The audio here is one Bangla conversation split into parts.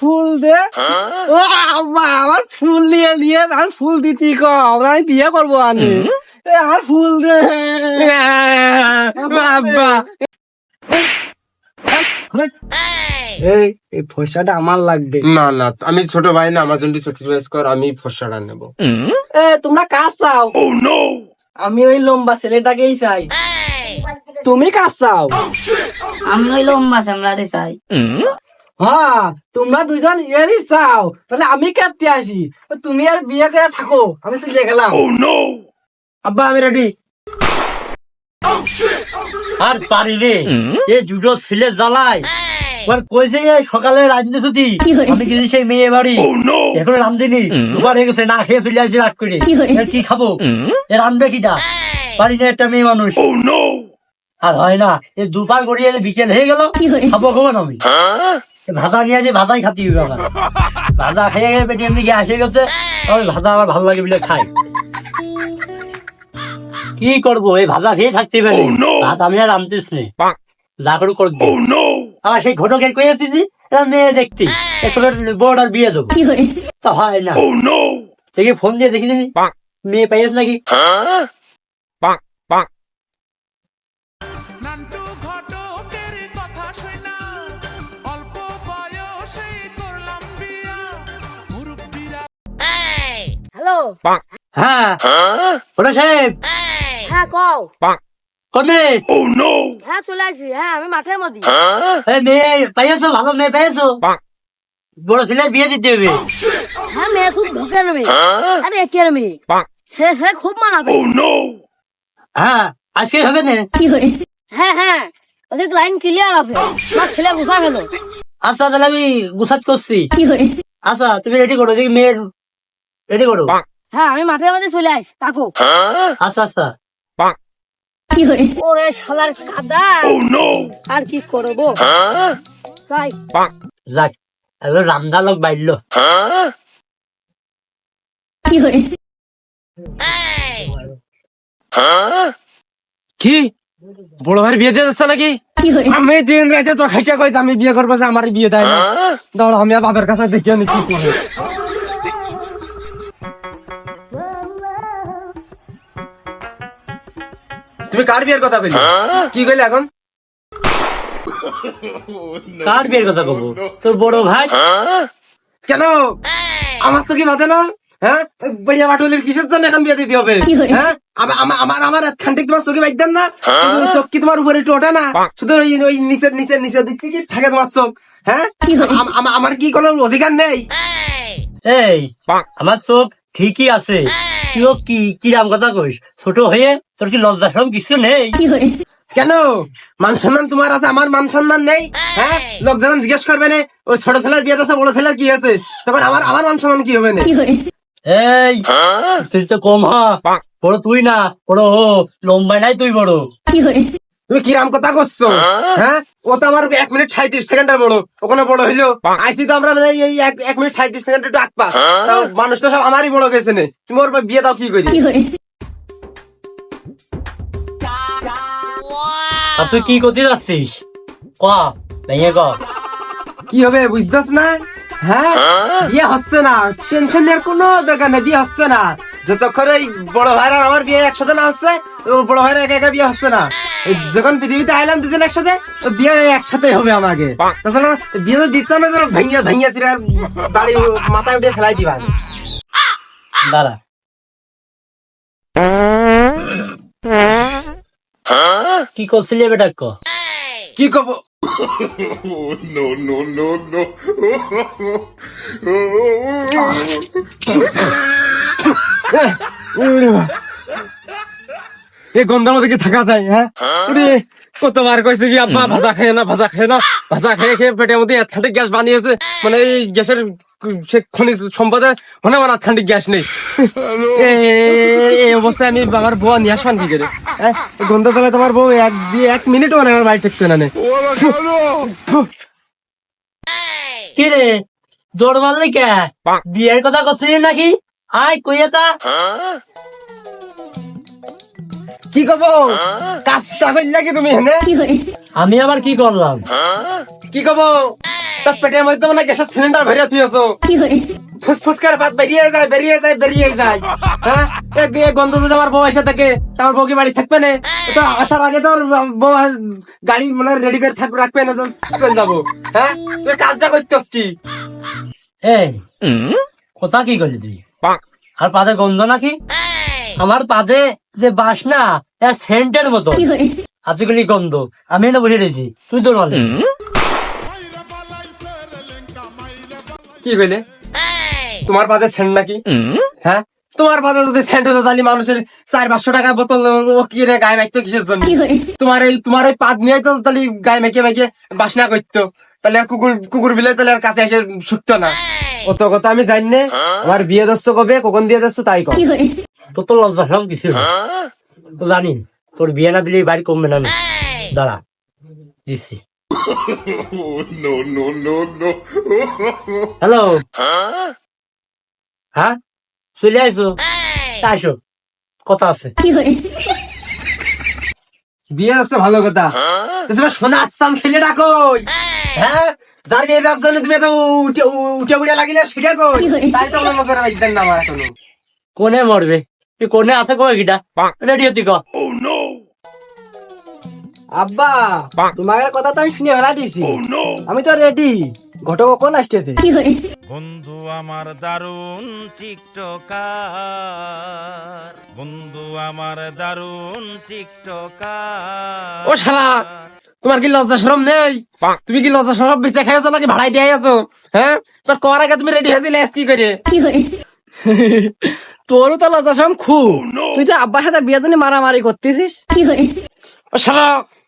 ফুল দে। ও আব্বা আমার ফুল নিয়ে নিয়ে আর ফুল দিতি কম আমি বিয়ে করব আমি এ, আমার ফুল দে। এই। এই পয়সাটা আমার লাগবে। না না আমি ছোট ভাই না আমার জন্য স্যাক্রিফাইস কর আমি ফসলাটা নেব। এ তোমরা কাজ চাও। আমি ওই লম্বা ছেলেটাকেই চাই। তুমি কাজ চাও। আমি ওই লম্বা সামলাতে চাই। হ্যাঁ তোমরা দুজন এরই চাও। তাহলে আমি কাটতে আসি তুমি আর বিয়ে করে থাকো আমি চলে গেলাম আব্বা আমি রেডি আর পারি রে এ দুটো ছেলে জ্বালায় এবার কইছে সকালে রাজনীতি আমি গেছি সেই মেয়ে বাড়ি এখন রামদিনি দুবার হয়ে গেছে না খেয়ে চলে আসছি রাগ করে কি খাব? এ রামবে কিটা পারি না একটা মেয়ে মানুষ আর হয় না এ দুপার গড়িয়ে বিকেল হয়ে গেল খাব কখন আমি? এ ভাজা নিয়ে যে ভাজাই খাতি হবে আমার। ভাজা খেয়ে গেলে পেটে এমনি গ্যাস হয়ে গেছে তবে ভাজা আমার ভালো লাগে বলে খাই। কি করব এই ভাজা খেয়ে থাকতে পারি। ভাত আমি আর রামতেছ নে। যা করে করব আমার সেই ঘটকের কই আসছি এরা মেয়ে দেখছি এ বোর্ড আর বিয়ে দেবো। তা হয় না। দেখি ফোন দিয়ে দেখি দেখি। মেয়ে পাইয়াছ নাকি? হ্যাঁ। ওটা সাহেব। হ্যাঁ কও। কনে হ্যাঁ চলে আসি। হ্যাঁ আমি মাঠের মধ্যে। এই মেয়ে পাইয়াছো? ভালো মেয়ে পাইয়াছো? বড় ছেলে বিয়ে দিতে হবে। হ্যাঁ মেয়ে খুব ঢোকের মেয়ে। আরে একের মেয়ে। সে সে খুব মানাবে। হ্যাঁ আজকে হবে না? হ্যাঁ? হ্যাঁ ওদের লাইন ক্লিয়ার আছে। আমার ছেলে গুছা ফেলো। আচ্ছা তাহলে আমি গুছাত করছি। আচ্ছা তুমি রেডি করো? দেখি মেয়ের রেডি করো? হ্যাঁ আমি মাঠের মধ্যে চলে আস তাকো। আচ্ছা আচ্ছা। ওরে শালার কাদা আর কি করব? তাই। যাক একজন রামদা লোক বাইরলো। কি বড় ভাই বিয়ে দিয়ে যাচ্ছে নাকি? আমি দিন রাতে তো কইছে আমি বিয়ে করব যে আমার বিয়ে দেয় না। দাঁড়া আমি বাবার কাছে দেখি আমি কি করে তুমি কার বিয়ের কথা কইলে? কি কইলে এখন? কার বিয়ের কথা কব? তোর বড় ভাই? কেন? আমার তো কি বাদে না? হ্যাঁ? বড়িয়া বাটুলির কিসের জন্য এখন বিয়ে দিতে হবে? হ্যাঁ? আমা- আমা- আমার আমার খান্টিক তোমার চোখে বাইক দেন না? শুধু চোখ কি তোমার উপরে একটু ওঠে না? শুধু ওই ওই নিচের নিচের নিচের দিক থেকে থাকে তোমার চোখ। হ্যাঁ? আম- আম- আমার কি কোনো অধিকার নেই? এই আমার চোখ ঠিকই আছে। তুইও কি কি রাম কথা কইস? ছোট হয়ে তোর কি লজ্জা সরম কিছু নেই? কেন? মান সম্মান তোমার আছে আমার মান সম্মান নেই? হ্যাঁ? লোক যখন জিজ্ঞেস করবে না ওই ছোট ছেলের বিয়ে আছে বড় ছেলের কি আছে তখন আমার আমার মান সম্মান কি হবে না? এই তুই তো কম হ। বড় তুই না বড় ও লম্বাই নাই তুই বড়। তুমি কিরাম কথা করছ? হ্যাঁ? ও তো আমার এক মিনিট সাঁত্রিশ সেকেন্ডের বড়। ওখানে বড় হইল। আইসি তো আমরা মানে এই এক মিনিট সাঁত্রিশ সেকেন্ড একটু আগ তাও মানুষ তো সব আমারই বড় গেছে নে। তুমি ওর বিয়ে দাও কি করি? তুই কি করতে যাচ্ছিস? ক ভেঙে ক। কি হবে বুঝতেছ না? হ্যাঁ? বিয়ে হচ্ছে না। টেনশন নেওয়ার কোনো দরকার নেই বিয়ে হচ্ছে না। যতক্ষণ এই বড় ভাইরা আমার বিয়ে একসাথে না হচ্ছে বড় ভাইরা একা একা বিয়ে হচ্ছে না। যখন পৃথিবীতে আইলাম দুজন একসাথে বিয়ে একসাথে হবে আমাকে। তাছাড়া বিয়ে তো দিচ্ছে না যেন ভাইয়া ভাইয়া সিরা বাড়ি মাথায় উঠে ফেলাই দিবা দাঁড়া। কি করছিলি বেটা ক? কি কব? এই গন্ধার মধ্যে কি থাকা যায় হ্যাঁ? তুই কতবার কইছে কি আব্বা ভাজা খেয়ে না ভাজা খেয়ে না ভাজা খেয়ে খেয়ে পেটের মধ্যে অ্যাথলেটিক গ্যাস বানিয়েছে। মানে এই গ্যাসের সে খনিজ সম্পদে মানে আমার অ্যাথলেটিক গ্যাস নেই। এই অবস্থায় আমি আমার বউ নিয়ে আসবান কি করে হ্যাঁ? গন্ধ তাহলে তোমার বউ এক দিয়ে এক মিনিটও মানে আমার বাড়ি ঠেকবে না নে। কি রে? দৌড় মারলি কে? বিয়ের কথা করছিলি নাকি? আয় কইয়া তা কি কব? কাজটা করলে কি তুমি হেনে আমি আবার কি করলাম? কি কব? তার পেটের মধ্যে মানে গ্যাসের সিলিন্ডার ভরে তুই আছো। ফুসফুস করে ভাত বেরিয়ে যায় বেরিয়ে যায় বেরিয়ে যায়। হ্যাঁ? এ- এ গন্ধ যদি আমার বউ এসে থাকে আমার বউ কি বাড়ি থাকবে না? এটা আসার আগে তো ওর বউ গাড়ি মানে রেডি করে থাকবে রাখবে না তো চলে যাব। হ্যাঁ? তুই কাজটা করতেস কি? এই কথা কি করলি তুই? আর পাদে গন্ধ নাকি? আমার পাদে যে বাসনা সেন্টের মতো। আজকালি গন্ধ। আমি না বসে রয়েছি। তুই তো বলে কি কইলে? তোমার পাতে সেন্ট নাকি? হ্যাঁ? তোমার পাতে যদি সেন্ট হতো তাহলে মানুষের চার পাঁচশো টাকা বোতল ও কি রে গায়ে মাইতো কিসের জন্য? তোমার এই তোমার এই পাত নিয়ে তো তাহলে গায়ে মেখে মেখে বাসনা করতো। তাহলে আর কুকুর কুকুর বিলে তাহলে আর কাছে এসে শুকতো না। অত কথা আমি জানি আমার বিয়ে দস্ত কবে? কখন দিয়ে দস্ত তাই কম তোর তো লজ্জা সব কিছু তো জানি তোর বিয়ে না দিলে বাড়ি কমবে না আমি। দাঁড়া দিচ্ছি। হ্যালো। হ্যাঁ? চলে আইসো। আসো কথা আছে। বিয়ে দস্ত ভালো কথা। তোমার সোনা আসাম ছেলেটা কই হ্যাঁ? যার বিয়ে দেওয়ার জন্য তুমি তো উঠে উঠে উঠে লাগিলে সেটা কই? তাই তো আমার নজরে রাখবেন না আমার এখনও। কোনে মরবে? তুই কোনে আছে কো গিটা? রেডি হতি ক। আব্বা তোমার কথা তো আমি শুনে ফেলা দিছি আমি তো রেডি ঘটক কোন আসতেছে? বন্ধু আমার দারুণ টিকটকার। বন্ধু আমার দারুণ টিকটকার। ও শালা তোমার কি লজ্জা শরম নেই? তুমি কি লজ্জা শরম বেঁচে খাইছো নাকি ভাড়াই দিয়ে আছো? হ্যাঁ? তোর কর আগে তুমি রেডি হয়েছিলে কি করে? তোরও তো লজ্জা সম খুব। তুই তো আব্বার সাথে বিয়ে জন্য মারামারি করতেছিস? ও শালা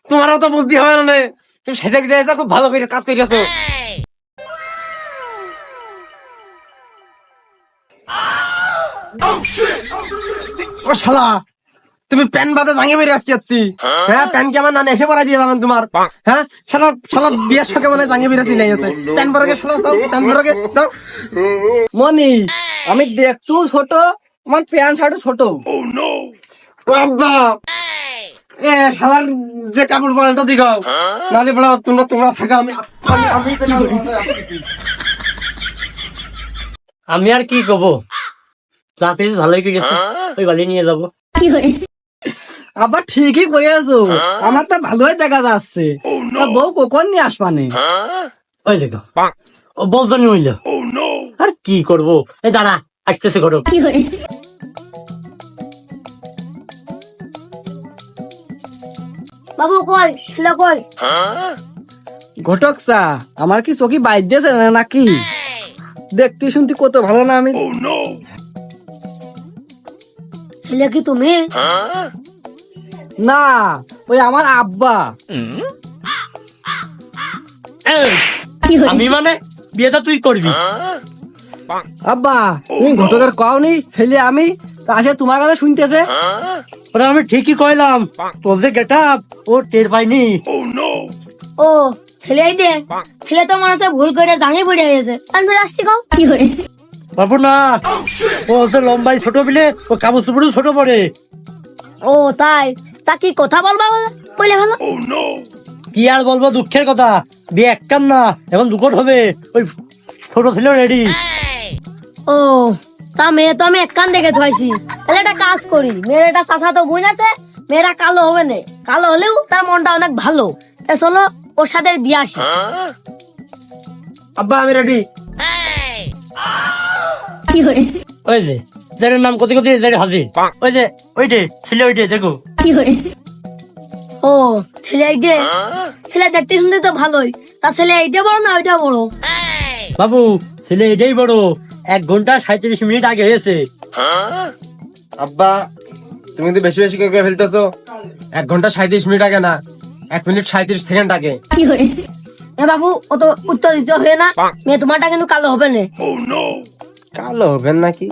তোমারও তো বুঝতে হবে না তুমি সেজে গিয়ে যাইছো, খুব ভালো করে কাজ করিয়াছো। ও শালা তুমি প্যান বাদে জাঙিয়ে বেরিয়ে আসছি আত্মি হ্যাঁ প্যান কি আমার নানে এসে পড়াই দিয়ে যাবেন তোমার? হ্যাঁ শালা শালা বিয়ের শখে মানে জাঙিয়ে বেরিয়ে চলে গেছে প্যান পরে শালা যাও প্যান যাও। মনি আমি দেখতু ছোট আমার প্যান্ট শার্টও ছোট। বাবা! এ শালার যে কাপড় পাল্টা দিগাও নালে বড় তোমরা তোমরা থাকা আমি আমি আর কি কব? চাকরি ভালোই করে গেছে। ওই বালি নিয়ে যাব। আবার ঠিকই কই আছো আমার তো ভালোই দেখা যাচ্ছে। তা বউ কখন নিয়ে আসবানে? ওই দেখো। ও বলজনি হইল আর কি করব? এই দাঁড়া আসতেছে ঘটক বাবু কই? ছেলে কই? ঘটক চা আমার কি চোখি বাইর দিয়েছে নাকি? দেখতে শুনতে কত ভালো না আমি। ছেলে কি তুমি? না ওই আমার আব্বা। এই, আমি মানে বিয়েটা তুই করবি। আব্বা তুমি ঘটকের কওনি ছেলে আমি তা আসে তোমার কাছে শুনতেছে? ওরা আমি ঠিকই কইলাম। তোর যে গেট ও টের পাইনি। ও ছেলে এই দে। ছেলে তো মনে হচ্ছে ভুল করে জাঙিয়ে পড়ে গেছে। আমি আসছি কাও। বাবু না ও তো লম্বাই ছোট বিলে ও কাবু সুপুরু ছোট পড়ে। ও তাই। তা কি কথা বলবা বলে? বলে ভালো। কি আর বলব দুঃখের কথা। বিয়ে এক কাম না এখন দুকট হবে। ওই ছোট ছিল রেডি। ও তা মেয়ে তো আমি এক কান দেখে থাইছি তাহলে একটা কাজ করি। মেয়ের একটা চাষা তো বোন আছে মেয়েরা কালো হবে না। কালো হলেও তার মনটা অনেক ভালো। তা চলো ওর সাথে দিয়ে আসি। আব্বা আমি রেডি। ওই যে যার নাম কত কত যার হাজির। ওই যে ওই যে ছেলে দেখো। কি দেখো ও ছেলে এইটে ছেলে দেখতে শুনতে তো ভালোই। তা ছেলে এইটা বড় না ওইটা বড়? বাবু ছেলে এটাই বড়। এক ঘণ্টা সাঁত্রিশ মিনিট আগে হয়েছে। আব্বা তুমি কিন্তু বেশি বেশি করে ফেলতেছো। এক ঘণ্টা সাঁত্রিশ মিনিট আগে না এক মিনিট সাঁত্রিশ সেকেন্ড আগে। এ বাবু অত উত্তর দিতে হয়ে না। মেয়ে তোমারটা কিন্তু কালো হবে না। কালো হবেন নাকি?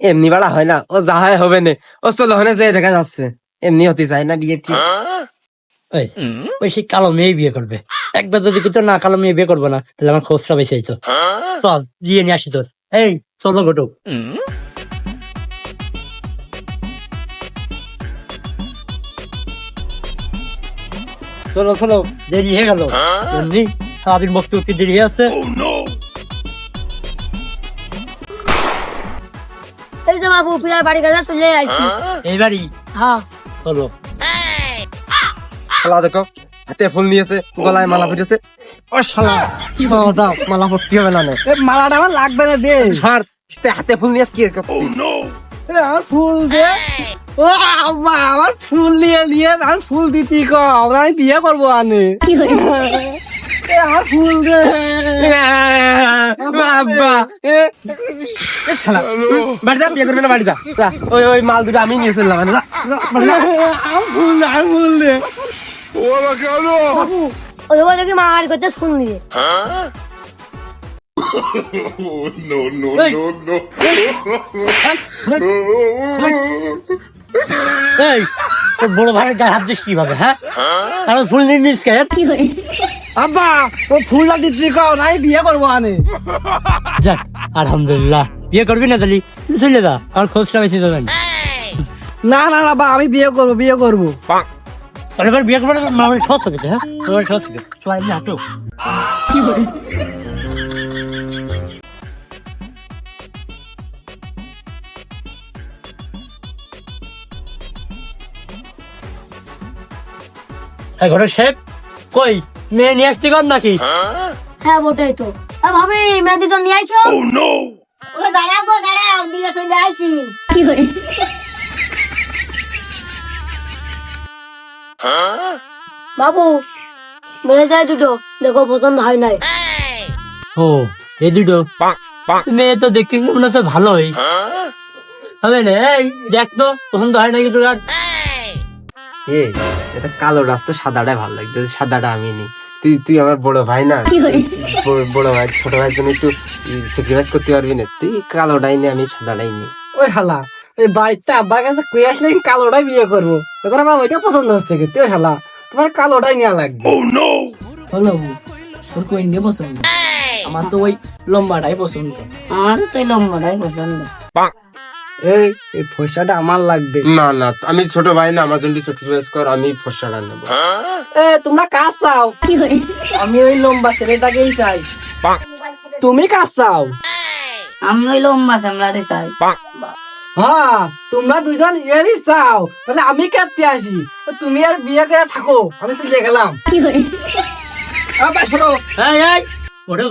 এমনি বাড়া হয় না। ও যা হয় হবে না। ও চলো হনে যে দেখা যাচ্ছে। এমনি হতে চায় না বিয়ে ঠিক। ওই ওই সেই কালো মেয়ে বিয়ে করবে। একবার যদি কিছু না কালো মেয়ে বিয়ে করবে না তাহলে আমার খোঁজটা বেশি হইতো। চল নিয়ে আসি তোর। এই চলো ঘটক। চলো চলো দেরি হয়ে গেল। এমনি সারাদিন বক্তি দেরি আছে। এই যে বাবু ফিরার বাড়ি কাছে চলে আইছি। এইবারই হ্যাঁ। চলো শালা দেখো হাতে ফুল নিয়েছে গলায় মালা ফুটেছে। ও শালা কি বাবা দাও মালা ভর্তি হবে না মালাটা আমার লাগবে না দে। ছাড় হাতে ফুল নিয়েছে কি আমার ফুল দে। ও আব্বা আমার ফুল নিয়ে নিয়ে আর ফুল দিতি কম। আমি বিয়ে করব আনে। বাড়ি যা বিয়ে করবে না বাড়ি যা ওই ওই মাল দুটো আমি নিয়ে চললাম যা, যা, বাড়ি যা। আমার ফুল দে এই তোর বড় ভাইয়ের গায়ে হাত দিস কীভাবে হ্যাঁ? কারণ ফুল নিয়ে নিস কে? আব্বা ও ফুলটা দিতি আমি বিয়ে করব আনে। যাক আলহামদুলিল্লাহ। বিয়ে করবি না তাহলে? চলে যা আর খোঁজটা বেশি দেবেন না। না না বা আমি বিয়ে করব বিয়ে করব। তাহলে এবার বিয়ে করবে মামার ঠস হবে হ্যাঁ? তোমার হাঁটো। এই কই মেয়ে নিয়ে আসছি কর নাকি? হ্যাঁ ওটাই তো। ভাবি মেয়ে দুটো নিয়ে আইছো ওকে দাঁড়াও গো দাঁড়াও দিয়ে চলে আইছি। কি করে বাবু মেয়ে যায় দুটো। দেখো পছন্দ হয় নাই। ও এই দুটো? মেয়ে তো দেখতে মনে হচ্ছে ভালোই। হবে না এই দেখ তো পছন্দ হয় নাকি তোর আর? এ এটা কালোটা আসছে সাদাটাই ভালো লাগবে সাদাটা আমি নি তুই তুই আমার বড় ভাই না? বড়- বড় ভাই ছোট ভাইয়ের জন্য একটু স্যাক্রিফাইস করতে পারবি না? তুই কালোটাই নি আমি সাদাটাই নি ওই শালা এই বাড়িতে আব্বার কাছে কই আসলে আমি কালোটাই বিয়ে করব। এখন আমার ওইটা পছন্দ হচ্ছে কি? তুই শালা তোমার কালোটাই নেওয়া লাগবে। হলো তোর কই নিয়ে পছন্দ আমার তো ওই লম্বাটাই পছন্দ। আমার তো লম্বাটাই পছন্দ। এই এই পয়সাটা আমার লাগবে। না না আমি ছোট ভাই না আমার জন্য স্যাক্রিফাইস কর আমি নেব। এ তোমরা কাজ চাও? আমি ওই লম্বা ছেলেটাকেই চাই। তুমি কাজ চাও? আমি ওই লম্বা সামলাতে চাই। হ্যাঁ তোমরা দুজন এরই চাও। তাহলে আমি কাটতে আসি। তুমি আর বিয়ে করে থাকো আমি চলে গেলাম। শোনো।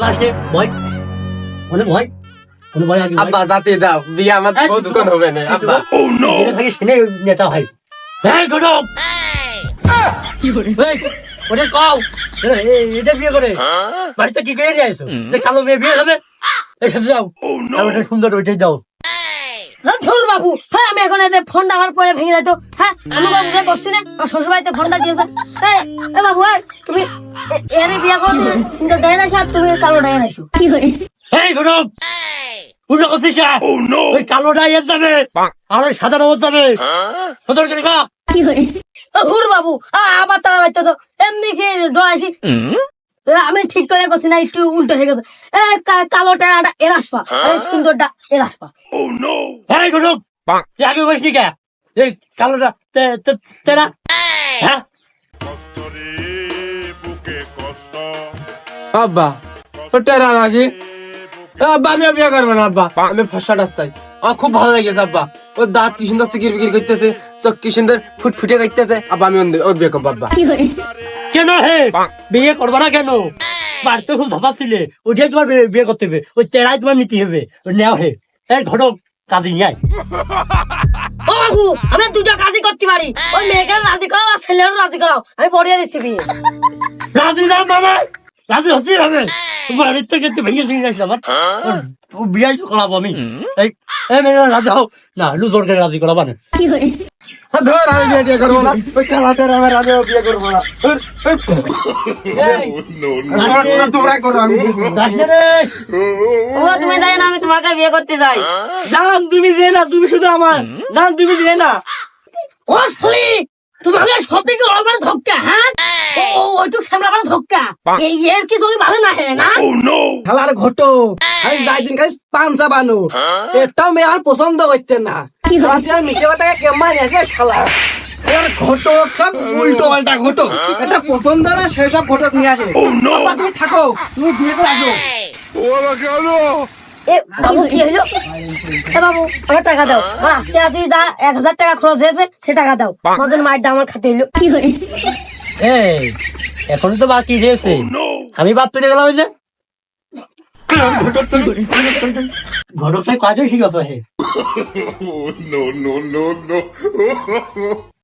আসে ভয় বলে ভয় আব্বা যাতে দাও। বিয়ে আমার বউ দোকান হবে না আব্বা। যেটা থাকে শুনে নেতা এই গরম এই ওটা কও। এ- এ- এটা বিয়ে করে। বাড়িতে কি করে আইছো? যে কালো মেয়ে বিয়ে হবে এই সাথে যাও আর ওটা সুন্দর ওইটাই যাও। ধুর বাবু। হ্যাঁ আমি এখন ফোনটা আমার পরে ভেঙে যেত হ্যাঁ আমি বুঝতে না। আমার শ্বশুর বাড়িতে ফোনটা দিয়েছে এ, বাবু তুমি এর বিয়া করে সুন্দর ডাইন আসো আর তুমি কালো ডাইন আসো কি করে? এই গরম করছিস না? ওই কালোটাই এর যাবে আর ওই সাদা রঙের যাবে সুন্দর করে গা কি করে হুর বাবু আবার তারা বাড়িতে তো এমনি ডরাইছি আমি ঠিক করে করছি না একটু উল্টো হয়ে গেছে। কালোটা এর আসবা সুন্দরটা এর আসবা এই গরম আগে বলিস কে? এই কালোটা তে- তে- তেরা। হ্যাঁ? আব্বা ওটা নাকি? আব্বা আমি বিয়ে করব না আব্বা। আমি ফসাটা চাই। আমার খুব ভালো লেগেছে আব্বা। ওর দাঁত কি সুন্দর চিকির বিকির করতেছে চোখ কি সুন্দর ফুটফুটে করতেছে আব্বা আমি ওর- বিয়ে করব আব্বা। কেন হে? বিয়ে করবা না কেন? বাড়িতে খুব ধাপা ছিলে। ওইটাই তোমার বিয়ে- করতে হবে। ওই তেরাই তোমার নিতে হবে। ওই নেওয়া হে। এই ঘটক কাজে নিয়ে আয়। ও বাবু আমি দুটো কাজই করতে পারি। ওই মেয়েকে রাজি করাও আর ছেলেরও রাজি করাও। আমি পড়িয়ে দিচ্ছি বিয়ে। রাজি না মানে? রাজি হতেই হবে বাড়ির থেকে একটু ভেঙে ভেঙে আসলে আমার। ও বিয়ে করাবো আমি। এই এই মেয়ে রাজি হও না লুজোর করে রাজি করাবো না ধর আমি বিয়ে টিয়ে করব না। ওই কালাটার আমার আমি বিয়ে করব না। তোমরা- তোমরা করো আমি না। যাস না ও তুমি না আমি তোমাকে বিয়ে করতে চাই। জান তুমি যে না তুমি শুধু আমার। জান তুমি যে না। ও শালি তোমাকে সব থেকে আমার ধক্কা হ্যাঁ? ও ও, ওইটুক সামলা আমার ধক্কা। এই এর কি চলি ভালো না হ্যাঁ না? খালার ঘটো আমি যাই দিন খাই পাঞ্জা বানু। এটাও মেয়ে আমার পছন্দ করছে না। রাতে আর মিশে কথা কেমন আছে শালা? এবার ঘটক সব উল্টো পাল্টা ঘটক। এটা পছন্দ না সেসব ঘটক নিয়ে আসে। তুমি থাকো। তুমি বিয়ে করে আসো। এ বাবু কি হলো এ বাবু আমার টাকা দাও। আমার আসতে আসতে যা এক হাজার টাকা খরচ হয়েছে সে টাকা দাও। আমার মায়ের আমার খাতে এলো কি করে এই এখন তো বাকি রয়েছে। আমি বাদ পেরে গেলাম যে। ঘটক সাহেব কাজও শিখাছো হে।